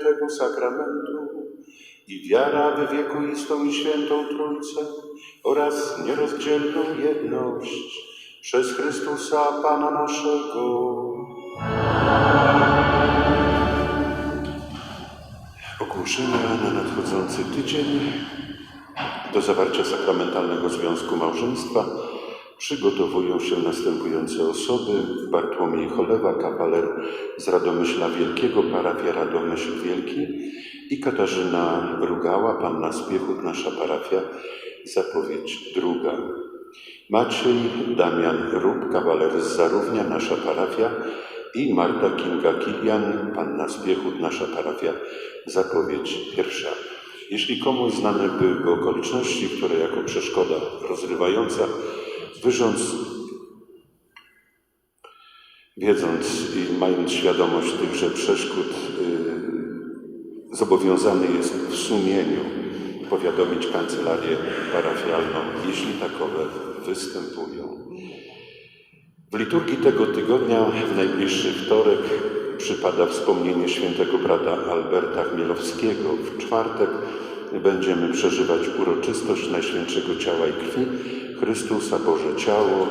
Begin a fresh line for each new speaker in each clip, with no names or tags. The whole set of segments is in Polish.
świętego sakramentu i wiara w wiekuistą i świętą Trójcę oraz nierozdzielną jedność przez Chrystusa Pana naszego. Ogłoszenia na nadchodzący tydzień do zawarcia sakramentalnego związku małżeństwa przygotowują się następujące osoby. Bartłomiej Cholewa, kawaler z Radomyśla Wielkiego, parafia Radomyśl Wielki i Katarzyna Rugała, panna Spiechut, nasza parafia, zapowiedź druga. Maciej Damian Rób, kawaler z Zarównia, nasza parafia i Marta Kinga Kilian, panna Spiechut, nasza parafia, zapowiedź pierwsza. Jeśli komuś znane były okoliczności, które jako przeszkoda rozrywająca, wyrząd, wiedząc i mając świadomość tychże przeszkód, yy, zobowiązany jest w sumieniu powiadomić kancelarię parafialną, jeśli takowe występują. W liturgii tego tygodnia, w najbliższy wtorek, przypada wspomnienie świętego brata Alberta Chmielowskiego. W czwartek będziemy przeżywać uroczystość Najświętszego Ciała i Krwi Chrystusa Boże Ciało,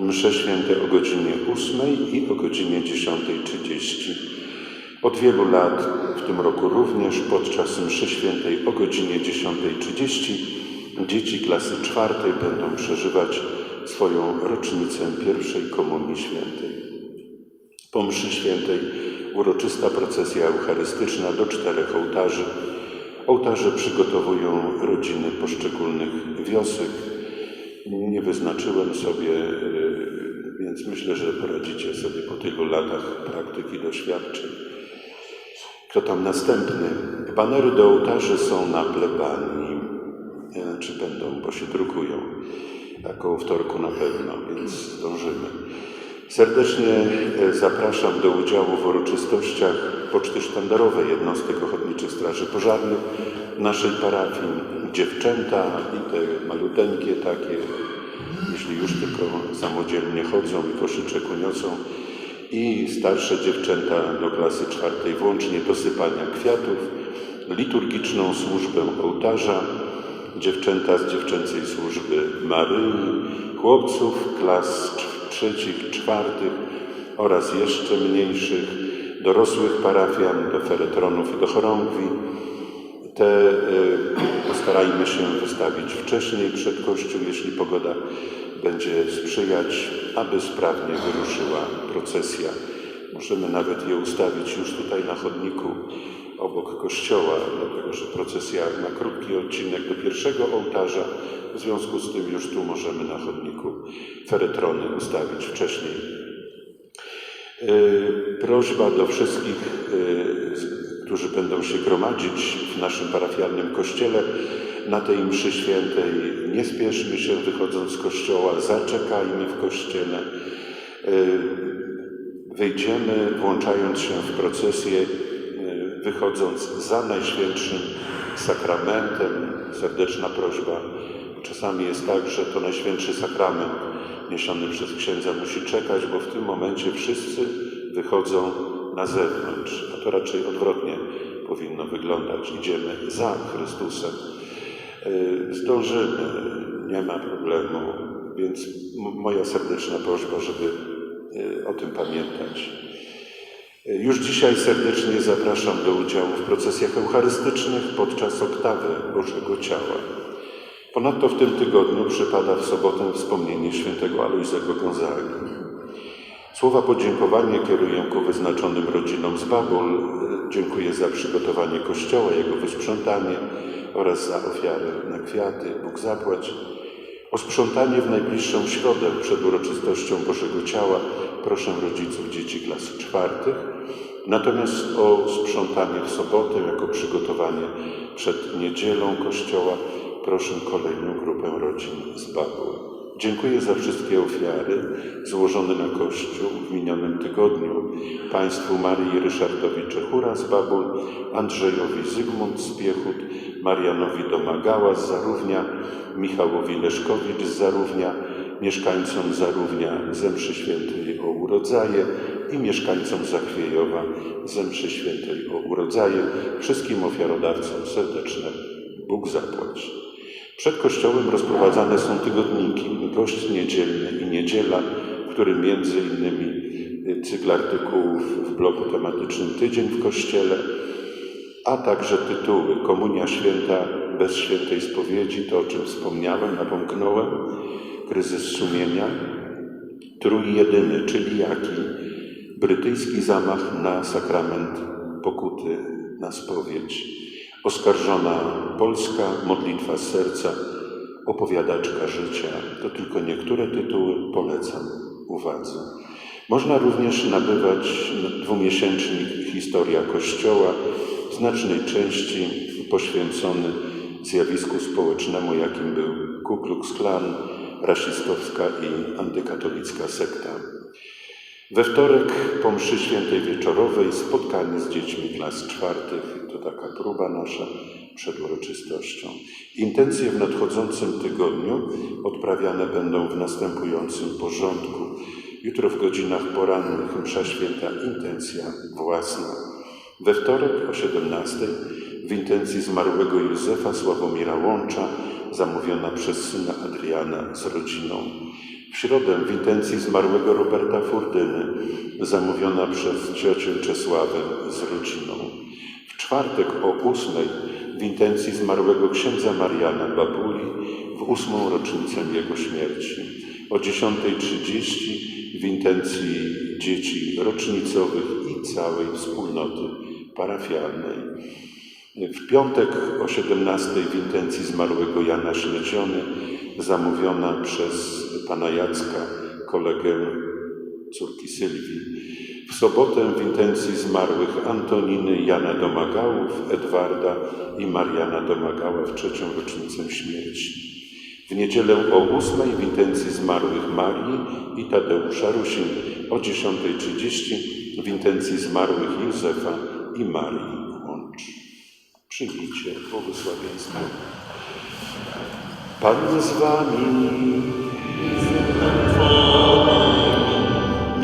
msze święte o godzinie 8 i o godzinie 10.30. Od wielu lat, w tym roku również, podczas mszy świętej o godzinie 10.30 dzieci klasy czwartej będą przeżywać swoją rocznicę pierwszej Komunii Świętej. Po mszy świętej uroczysta procesja eucharystyczna do czterech ołtarzy. Ołtarze przygotowują rodziny poszczególnych wiosek. Nie wyznaczyłem sobie, yy, więc myślę, że poradzicie sobie po tylu latach praktyki, doświadczeń. Kto tam następny? Banery do ołtarzy są na plebanii. Czy będą, bo się drukują. A koło wtorku na pewno, więc zdążymy. Serdecznie e, zapraszam do udziału w uroczystościach Poczty Sztandarowej jednostek ochotniczych straży pożarnych naszej parafii. Dziewczęta i te maluteńkie takie, jeśli już tylko samodzielnie chodzą i koszyczek uniosą, i starsze dziewczęta do klasy czwartej włącznie do sypania kwiatów, liturgiczną służbę ołtarza, dziewczęta z dziewczęcej służby Maryi, chłopców klas trzecich, czwartych oraz jeszcze mniejszych, dorosłych parafian, do feretronów i do chorągwi. Te y, postarajmy się wystawić wcześniej przed Kościół, jeśli pogoda będzie sprzyjać, aby sprawnie wyruszyła procesja. Możemy nawet je ustawić już tutaj na chodniku obok kościoła, dlatego że procesja ma krótki odcinek do pierwszego ołtarza. W związku z tym już tu możemy na chodniku feretrony ustawić wcześniej. Yy, prośba do wszystkich, yy, którzy będą się gromadzić w naszym parafialnym kościele na tej mszy świętej. Nie spieszmy się wychodząc z kościoła, zaczekajmy w kościele. Yy, wyjdziemy, włączając się w procesję wychodząc za Najświętszym Sakramentem. Serdeczna prośba. Czasami jest tak, że to Najświętszy Sakrament niesiony przez księdza musi czekać, bo w tym momencie wszyscy wychodzą na zewnątrz. A to raczej odwrotnie powinno wyglądać. Idziemy za Chrystusem. Y, zdążymy, nie ma problemu, więc moja serdeczna prośba, żeby y, o tym pamiętać. Już dzisiaj serdecznie zapraszam do udziału w procesjach eucharystycznych podczas oktawy Bożego Ciała. Ponadto w tym tygodniu przypada w sobotę wspomnienie świętego Alojzego Gonzagi. Słowa podziękowania kieruję ku wyznaczonym rodzinom z Babul. Dziękuję za przygotowanie kościoła, jego wysprzątanie oraz za ofiarę na kwiaty. Bóg zapłać. O sprzątanie w najbliższą środę przed uroczystością Bożego Ciała proszę rodziców dzieci klas czwartych, natomiast o sprzątanie w sobotę jako przygotowanie przed niedzielą Kościoła proszę kolejną grupę rodzin z Babu. Dziękuję za wszystkie ofiary złożone na Kościół w minionym tygodniu. Państwu Marii Ryszardowi Czechura z Babul, Andrzejowi Zygmunt z Piechut, Marianowi Domagała z Zarównia, Michałowi Leszkowicz z Zarównia, mieszkańcom Zarównia ze mszy świętej o urodzaje, i mieszkańcom Zachwiejowa ze mszy świętej o urodzaje, wszystkim ofiarodawcom serdeczne Bóg zapłać. Przed kościołem rozprowadzane są tygodniki, gość niedzielny i niedziela, w którym między innymi cykl artykułów w bloku tematycznym Tydzień w Kościele, a także tytuły Komunia Święta bez świętej spowiedzi, to o czym wspomniałem, napomknąłem, kryzys sumienia, trójjedyny, czyli jaki? Brytyjski zamach na sakrament pokuty, na spowiedź, oskarżona Polska, modlitwa serca, opowiadaczka życia. To tylko niektóre tytuły polecam uwadze. Można również nabywać dwumiesięcznik Historia Kościoła, w znacznej części poświęcony zjawisku społecznemu, jakim był Ku Klux Klan, rasistowska i antykatolicka sekta. We wtorek po mszy świętej wieczorowej spotkanie z dziećmi klas czwartych. To taka próba nasza przed uroczystością. Intencje w nadchodzącym tygodniu odprawiane będą w następującym porządku. Jutro w godzinach porannych msza święta intencja własna. We wtorek o 17 w intencji zmarłego Józefa Sławomira Łącza, zamówiona przez syna Adriana z rodziną. W środę w intencji zmarłego Roberta Furdyny, zamówiona przez ciocię Czesławę z rodziną. W czwartek o ósmej w intencji zmarłego księdza Mariana Babuli w ósmą rocznicę jego śmierci. O 10.30 w intencji dzieci rocznicowych i całej wspólnoty parafialnej. W piątek o 17 w intencji zmarłego Jana Śledziony, zamówiona przez pana Jacka, kolegę córki Sylwii. W sobotę w intencji zmarłych Antoniny, Jana Domagałów, Edwarda i Mariana Domagała w trzecią rocznicę śmierci. W niedzielę o 8 w intencji zmarłych Marii i Tadeusza Rusin, o 10.30 w intencji zmarłych Józefa i Marii Łącz. Przyjmijcie błogosławieństwo. Pan z wami.